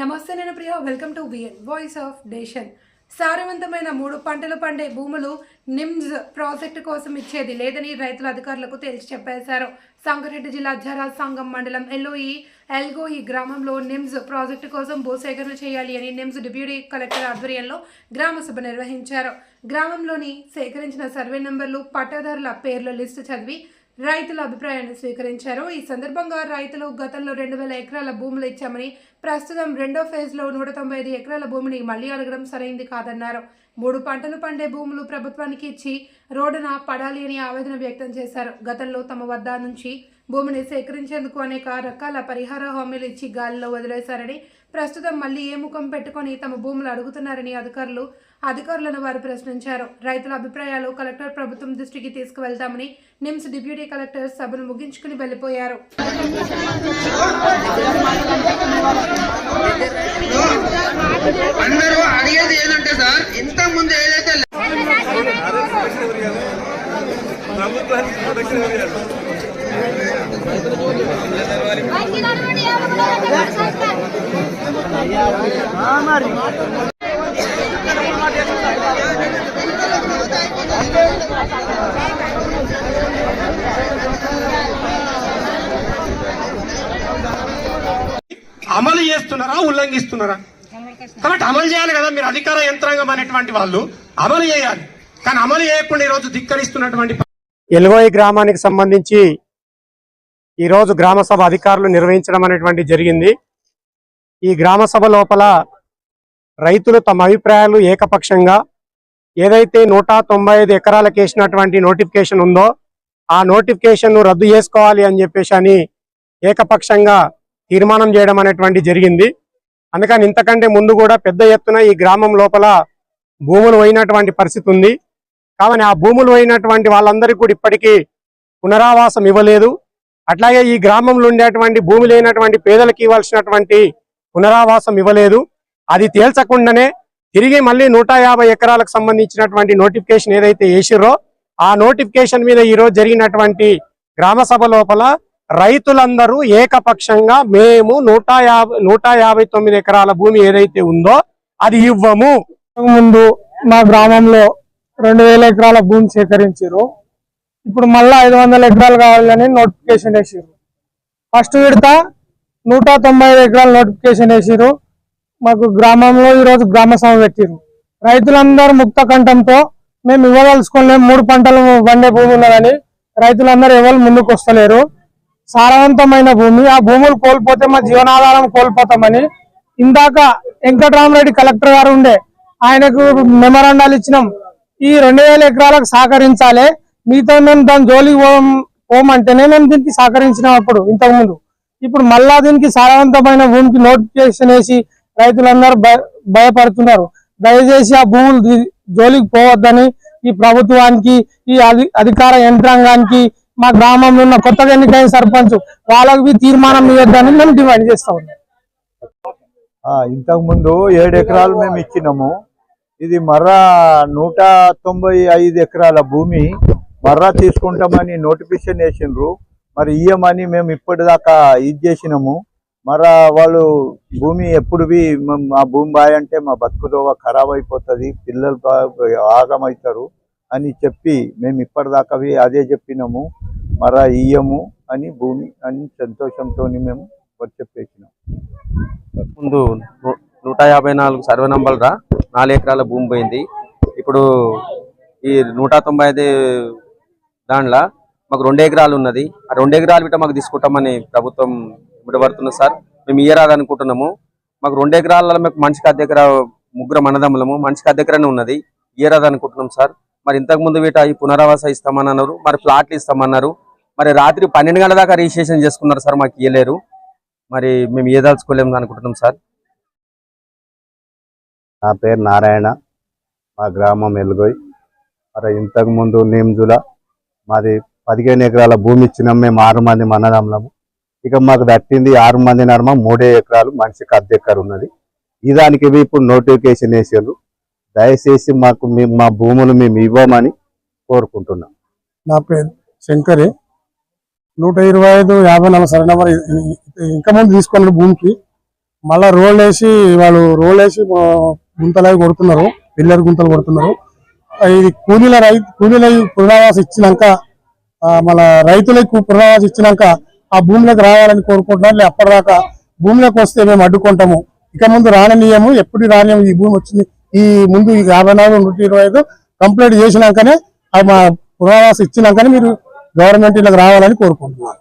నమస్తే నేను Priya welcome to VN voice of nation సారవంతమైన మూడు పంటలు పండే భూములు నిమ్స్ ప్రాజెక్టు కోసం ఇచ్చేది లేదని రైతుల అధికారులకు తేల్చి చెప్పేశారు. సంగారెడ్డి జిల్లా జరాజ్ సంఘం మండలం ఎల్లోయి ఎల్గోయి గ్రామంలో నిమ్స్ ప్రాజెక్టు కోసం భూసేకరణ చేయాలి అని నిమ్స్ డిప్యూటీ కలెక్టర్ ఆధ్వర్యంలో గ్రామ సభ నిర్వహించారు. గ్రామంలోని సేకరించిన సర్వే నెంబర్లు పట్టాదారుల పేర్ల లిస్టు చదివి రైతుల అభిప్రాయాన్ని స్వీకరించారు. ఈ సందర్భంగా రైతులు గతంలో రెండు వేల ఎకరాల భూములు ఇచ్చామని ప్రస్తుతం రెండో ఫేజ్లో నూట తొంభై ఐదు ఎకరాల భూమిని మళ్ళీ అడగడం సరైంది కాదన్నారు. మూడు పంటలు పండే భూములు ప్రభుత్వానికి ఇచ్చి రోడ్డున పడాలి అని ఆవేదన వ్యక్తం చేశారు. గతంలో తమ వద్ద నుంచి భూమిని సేకరించేందుకు అనేక రకాల పరిహార హామీలు ఇచ్చి గాలిలో వదిలేశారని ప్రస్తుతం మళ్ళీ ఏ ముఖం పెట్టుకొని తమ భూములు అడుగుతున్నారని అధికారులు అధికారులను వారు ప్రశ్నించారు. రైతుల అభిప్రాయాలు కలెక్టర్ ప్రభుత్వం దృష్టికి తీసుకువెళ్తామని నిమ్స్ డిప్యూటీ కలెక్టర్ సభను ముగించుకుని వెళ్ళిపోయారు అందరూ అడిగేది ఏంటంటే సార్ ఇంత ముందు ఏదైతే అమలు చేస్తున్నారా ఉల్లంఘిస్తున్నారా? కాబట్టి అమలు చేయాలి కదా మీరు అధికార యంత్రాంగం అనేటువంటి వాళ్ళు. అమలు చేయాలి. కానీ అమలు చేయకుండా ఈరోజు ధిక్కరిస్తున్నటువంటి ఎలుగోయి గ్రామానికి సంబంధించి ఈరోజు గ్రామ సభ అధికారులు నిర్వహించడం అనేటువంటి జరిగింది. ఈ గ్రామ సభ లోపల రైతులు తమ అభిప్రాయాలు ఏకపక్షంగా ఏదైతే నూట తొంభై ఐదు ఎకరాలకు వేసినటువంటి నోటిఫికేషన్ ఉందో ఆ నోటిఫికేషన్ను రద్దు చేసుకోవాలి అని చెప్పేసి అని ఏకపక్షంగా తీర్మానం చేయడం అనేటువంటి జరిగింది. అందుకని ఇంతకంటే ముందు కూడా పెద్ద ఎత్తున ఈ గ్రామం లోపల భూములు పోయినటువంటి పరిస్థితి ఉంది. కావున ఆ భూములు పోయినటువంటి వాళ్ళందరికీ కూడా ఇప్పటికీ పునరావాసం ఇవ్వలేదు. అట్లాగే ఈ గ్రామంలో ఉండేటువంటి భూమి లేనటువంటి పేదలకు ఇవ్వాల్సినటువంటి పునరావాసం ఇవ్వలేదు. అది తేల్చకుండానే తిరిగి మళ్ళీ నూట యాభై ఎకరాలకు సంబంధించినటువంటి నోటిఫికేషన్ ఏదైతే వేసిర్రో ఆ నోటిఫికేషన్ మీద ఈరోజు జరిగినటువంటి గ్రామ సభ లోపల రైతులందరూ ఏకపక్షంగా మేము నూట యాభై నూట యాభై తొమ్మిది ఎకరాల భూమి ఏదైతే ఉందో అది ఇవ్వము. ముందు మా గ్రామంలో రెండు వేల ఎకరాల భూమి సేకరించారు. ఇప్పుడు మళ్ళా ఐదు వందల ఎకరాలు కావాలని నోటిఫికేషన్ వేసారు ఫస్ట్ విడత నూట తొంభై ఎకరాల నోటిఫికేషన్ వేసారు మాకు గ్రామంలో ఈరోజు గ్రామ సభ పెట్టారు రైతులందరూ ముక్త కంఠంతో మేము ఇవ్వదలుచుకోలేము మూడు పంటలు పండే భూమి ఉన్నదని రైతులందరూ ఎవరు ముందుకు వస్తలేరు. సారవంతమైన భూమి. ఆ భూములు కోల్పోతే మా జీవనాధారం కోల్పోతామని ఇందాక వెంకటరామరెడ్డి కలెక్టర్ గారు ఉండే ఆయనకు మెమరాండాలు ఇచ్చినాం. ఈ రెండు వేల ఎకరాలకు సహకరించాలి. మీతో మేము దాని జోలికి పోం పోమంటేనే మేము దీనికి సహకరించినాం అప్పుడు ఇంతకుముందు. ఇప్పుడు మళ్ళా దీనికి సారవంతమైన భూమికి నోటిఫికేషన్ వేసి రైతులందరూ భయ- భయపడుతున్నారు. దయచేసి ఆ భూములు జోలికి పోవద్దని ఈ ప్రభుత్వానికి ఈ అధి- అధికార యంత్రాంగానికి మా గ్రామంలో ఉన్న కొత్తగా ఎన్నికైన సర్పంచ్ వాళ్ళకి తీర్మానం ఇవ్వద్దని మేము డిమాండ్ చేస్తా ఉన్నాం. ఆ, ఇంతకు ముందు ఏడు ఎకరాలు మేము ఇచ్చినాము. ఇది మర్రా నూట తొంభై ఐదు ఎకరాల భూమి. మర్రా తీసుకుంటామని నోటిఫికేషన్ వేసిండ్రు. మరి ఇయ్యమని మేము ఇప్పటిదాకా ఇది చేసినాము. మరా వాళ్ళు భూమి ఎప్పుడు మా భూమి బాయ్ అంటే మా బతుకుదోవ ఖరాబ్ అయిపోతుంది పిల్లలు ఆగమవుతారు అని చెప్పి మేము ఇప్పటిదాకా అదే చెప్పినాము. మరా ఇయ్యము అని భూమి అని సంతోషంతో మేము వచ్చేసినాం ముందు నూట యాభై నాలుగు సర్వే నంబర్ రా. నాలుగు ఎకరాల భూమి పోయింది. ఇప్పుడు ఈ నూట తొంభై ఐదు దాంట్లో మాకు రెండు ఎకరాలు ఉన్నది. ఆ రెండు ఎకరాలు బిట్ట మాకు తీసుకుంటామని ప్రభుత్వం విడబడుతున్నది సార్. మేము ఇయ్యరాదు అనుకుంటున్నాము మాకు రెండు ఎకరాలలో మాకు మనిషికి అద్దె ఎకరా ముగ్గురు అన్నదమ్ములము. మనిషికి అద్దె ఎకరానే ఉన్నది. ఇయ్యరాదు అనుకుంటున్నాం సార్. మరి ఇంతకు ముందు వీట ఈ పునరావాస ఇస్తామని అన్నారు. మరి ఫ్లాట్లు ఇస్తామన్నారు. మరి రాత్రి పన్నెండు గంటల దాకా రిజిస్ట్రేషన్ చేసుకున్నారు సార్ మాకు ఇయ్యలేరు. మరి మేము ఏదాల్చుకోలేము అనుకుంటున్నాం సార్. నా పేరు నారాయణ మా గ్రామం ఎలుగోయ్. మరి ఇంతకు ముందు నేమ్జుల మాది పదిహేను ఎకరాల భూమి ఇచ్చినాం మేము ఆరు మంది మనదమ్ములము ఇక మాకు దట్టింది ఆరు మంది నర్మ మూడే ఎకరాలు మనిషికి అద్దె ఎకరం ఉన్నది. ఈ దానికి ఇవి ఇప్పుడు నోటిఫికేషన్ వేసారు దయచేసి మాకు మేము మా భూములు మేము ఇవ్వమని కోరుకుంటున్నాం. నా పేరు శంకరి. నూట ఇరవై ఐదు యాభై నాలుగు సరే నెంబర్ ఇంకా ముందు తీసుకున్నారు భూమికి. మళ్ళా రోల్ వేసి వాళ్ళు రోల్ వేసి ఆ, గుంతలు కొడుతున్నారు పిల్లర్ గుంతలు కొడుతున్నారు. ఇది కూలీల రైతు కూలీల పునరావాసం ఇచ్చినాక మళ్ళా రైతులకు పునరావాసం ఇచ్చినాక ఆ భూమిలోకి రావాలని కోరుకుంటున్నారు. అప్పటిదాకా భూమిలోకి వస్తే మేము అడ్డుకుంటాము. ఇక ముందు రాననీయము. ఎప్పుడు రానియము? ఈ భూమి వచ్చింది. ఈ ముందు ఈ యాభై నాలుగు నూట ఇరవై ఐదు కంప్లీట్ చేసినాకనే ఆ మా పునరావాసం ఇచ్చినాకనే మీరు గవర్నమెంట్ ఇళ్ళకి రావాలని కోరుకుంటున్నారు